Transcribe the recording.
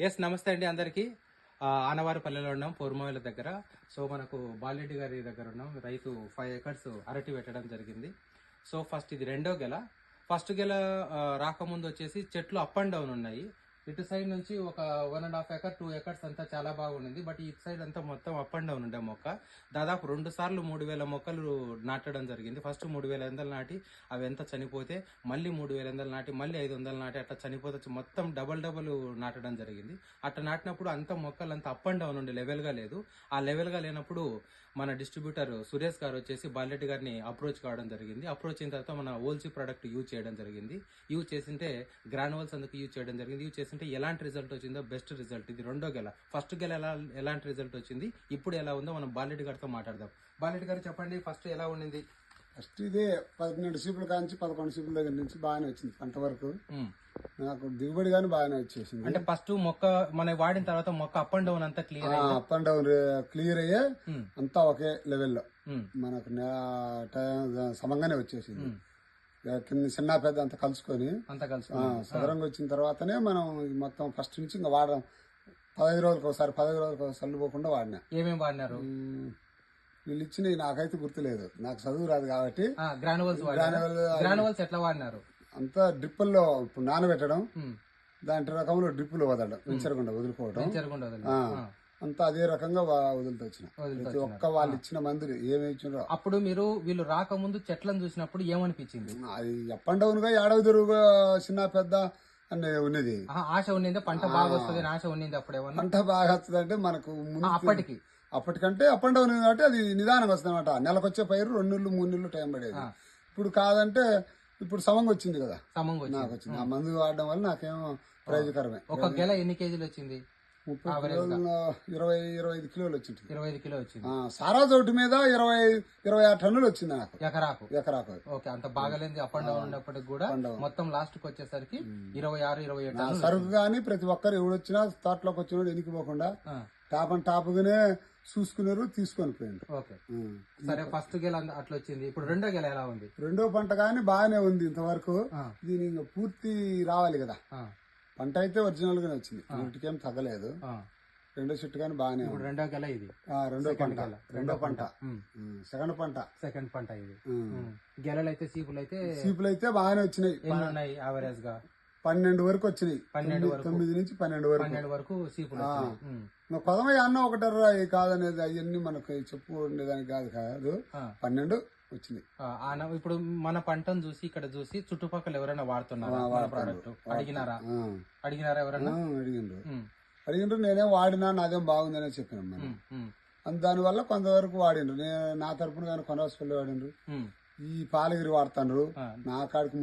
Yes నమస్తే అండి అందరికీ. ఆ, ఆనవారిపల్లెలో ఉన్నాం పూర్మవేల దగ్గర. సో మనకు బాలెడ్డి గారి దగ్గర ఉన్నాం. రైతు ఫైవ్ ఎకర్స్ అరటి పెట్టడం జరిగింది. సో ఫస్ట్ ఇది రెండో గెల. ఫస్ట్ గెల రాకముందు వచ్చేసి చెట్లు అప్ అండ్ డౌన్ ఉన్నాయి. ఇటు సైడ్ నుంచి ఒక one and half acre two acres అంతా చాలా బాగుండింది. బట్ ఇటు సైడ్ అంతా మొత్తం అప్ అండ్ డౌన్ ఉండే మొక్క. దాదాపు రెండు సార్లు మూడు వేల మొక్కలు నాటడం జరిగింది. ఫస్ట్ మూడు వేల ఎందలు నాటి అవి ఎంత చనిపోతే మళ్ళీ మూడు వేల ఎందలు నాటి మళ్ళీ ఐదు వందలు నాటి అట్లా చనిపోతే మొత్తం డబల్ డబల్ నాటడం జరిగింది. అట్లా నాటినప్పుడు అంత మొక్కలు అంత అప్ అండ్ డౌన్ ఉండే లెవెల్గా లేదు. ఆ లెవెల్గా లేనప్పుడు మన డిస్ట్రిబ్యూటర్ సురేష్ గారు వచ్చేసి బాలెడ్డి గారిని అప్రోచ్ కావడం జరిగింది. అప్రోచ్ అయిన తర్వాత మన ఓల్సీ ప్రోడక్ట్ యూజ్ చేయడం జరిగింది. యూజ్ చేసింటే గ్రానువల్స్ అందుకు యూజ్ చేయడం జరిగింది. యూజ్ చేసింటే ఎలాంటి రిజల్ట్ వచ్చిందో బెస్ట్ రిజల్ట్ ఇది రెండో గెల. ఫస్ట్ గెల ఎలా ఎలాంటి రిజల్ట్ వచ్చింది? ఇప్పుడు ఎలా ఉందో మనం బాలెడ్డి గారితో మాట్లాడదాం. బాలెడ్డి గారు చెప్పండి ఫస్ట్ ఎలా ఉండింది? ఫస్ట్ ఇదే పన్నెండు సీపుల కాంచి పదకొండు సీపుల దగ్గర నుంచి బాగానే వచ్చింది పంట వరకు. ఉమ్. నాకు దిగుబడి కానీ బాగానే వచ్చేసింది. అంటే ఫస్ట్ మొక్క మనం వాడిన తర్వాత మొక్క అప్ అండ్ డౌన్ అంతా clear up and down clear అయ్యే అంతా ఒకే లెవెల్లో మనకు సమంగానే వచ్చేసింది. కింద చిన్న పెద్ద అంతా కలుసుకొని అంతా కలిసి ఆ, సదరంగా వచ్చిన తర్వాతనే మనం మొత్తం ఫస్ట్ నుంచి ఇంకా వాడడం పదహైదు రోజులకు ఒకసారి పదహైదు రోజులకు ఒకసారి చల్లు పోకుండా వాడినా. ఏమేమి వాడినారు? వీళ్ళు ఇచ్చినవి నాకైతే గుర్తులేదు. నాకు చదువు రాదు కాబట్టి గ్రానువల్స్ ఎట్లా వాడినారు? అంతా డ్రిప్పుల్లో ఇప్పుడు నానబెట్టడం దాంట్లో రకంలో డ్రిప్పులు వదలడం పెంచకుండా వదులుకోవడం. అంతా అదే రకంగా వదులుతూ వచ్చిన. ప్రతి ఒక్క వాళ్ళు ఇచ్చిన మందులు ఏమి ఇచ్చినారో. అప్పుడు మీరు వీళ్ళు రాకముందు చెట్లను చూసినప్పుడు ఏమనిపించింది? అది అప్ అండ్ డౌన్గా ఏడవ తిరుగుగా చిన్న పెద్ద అని ఉన్నది. ఆశ ఉండింది పంట బాగా వస్తుంది ఆశ ఉండింది అప్పుడేమన్నా పంట బాగా వస్తుందంటే మనకు ముందు ఆ, అప్పటికి. అప్పటికంటే అప్ అండ్ డౌన్ కాబట్టి అది నిదానంగా వస్తుంది అనమాట నెలకొచ్చే పైరు రెండు నెలలు మూడు నెలలు టైం పడేది. ఇప్పుడు కాదంటే ఇప్పుడు సమంగా వచ్చింది కదా? సమంగా వచ్చింది. నాకు వచ్చింది. ఆ. మందు వాడడం వల్ల నాకేమో ప్రయోజకరమే ఒక గెల ఎన్ని కేజీలు వచ్చింది? ముప్పై కిలోలు ఇరవై ఇరవై ఐదు కిలోలు వచ్చింది. ఇరవై ఐదు కిలో వచ్చింది. సారా తోటి మీద ఇరవై ఇరవై ఆరు టన్నులు వచ్చింది నాకు. ఎకరాకు. ఎకరాకు ఓకే అంత బాగలేంది అప్ అండ్ డౌన్ ఉన్నప్పటికి కూడా. మొత్తం లాస్ట్కి వచ్చేసరికి ఇరవై ఆరు ఇరవై ఏడు సరుకు కానీ ప్రతి ఒక్కరు ఎవడొచ్చినా తోటలోకి వచ్చినాడు ఎనికిపోకుండా ఆ, టాప్ అండ్ టాప్గానే చూసుకున్నారు తీసుకొని పోయిండు ఓకే. సరే ఫస్ట్ గెల అట్లా వచ్చింది. ఇప్పుడు రెండో గెల ఎలా ఉంది? రెండో పంట కానీ బాగానే ఉంది ఇంతవరకు. దీని ఇంకా పూర్తి రావాలి కదా. పంట అయితే ఒరిజినల్ గానే వచ్చింది వీటికేం తగ్గలేదు. రెండో చెట్టు కానీ బాగానే ఇప్పుడు రెండో గెల ఇది? రెండో పంట. రెండో పంట. సెకండ్ పంట. సెకండ్ పంట ఇది. గెలలు అయితే సీపులు అయితే సీపులు అయితే బాగానే వచ్చినాయి. యావరేజ్గా? పన్నెండు వరకు వచ్చినాయి. పన్నెండు తొమ్మిది- నుంచి పన్నెండు వరకు. పన్నెండు వరకు సీపులు పదమయ్య అన్న ఒకటర్రా ఇది కాదనేది అవన్నీ మనకు చెప్పుకునేదానికి కాదు కాదు. పన్నెండు వచ్చింది ఇప్పుడు మన పంటను చూసి ఇక్కడ చూసి చుట్టుపక్కల ఎవరైనా వాడుతున్నారా? అడిగినారా. అడిగినారా ఎవరైనా? అడిగిండ్రు. అడిగిండ్రు నేనే వాడినా నాదేం బాగుందనే చెప్పినాం మనం. దానివల్ల కొంతవరకు వాడిండ్రు. నేను నా తరపున కానీ కొనవలసి వాడిండ్రు. ఈ పాలగిరి వాడుతాండ్రు. నా కాడికి